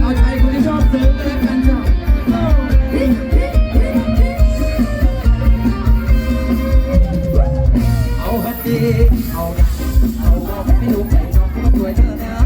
เอาใจคนที่ชอบซื้อก็แล้วกัจเอาฮัตตีเอานะเอาบอกไม่รู้ใครชอบก็สวยเธอนะ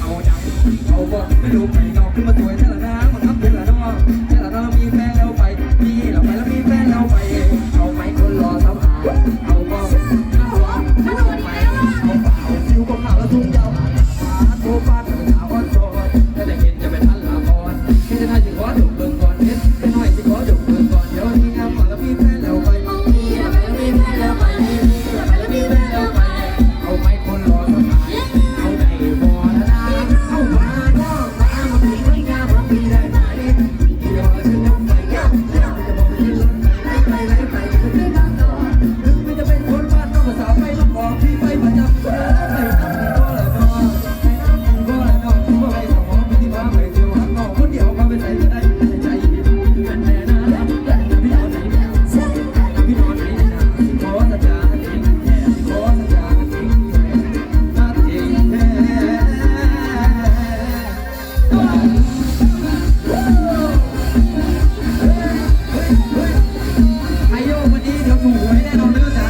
เอาจังเอาบอกไม่รู้ไปนอน 없는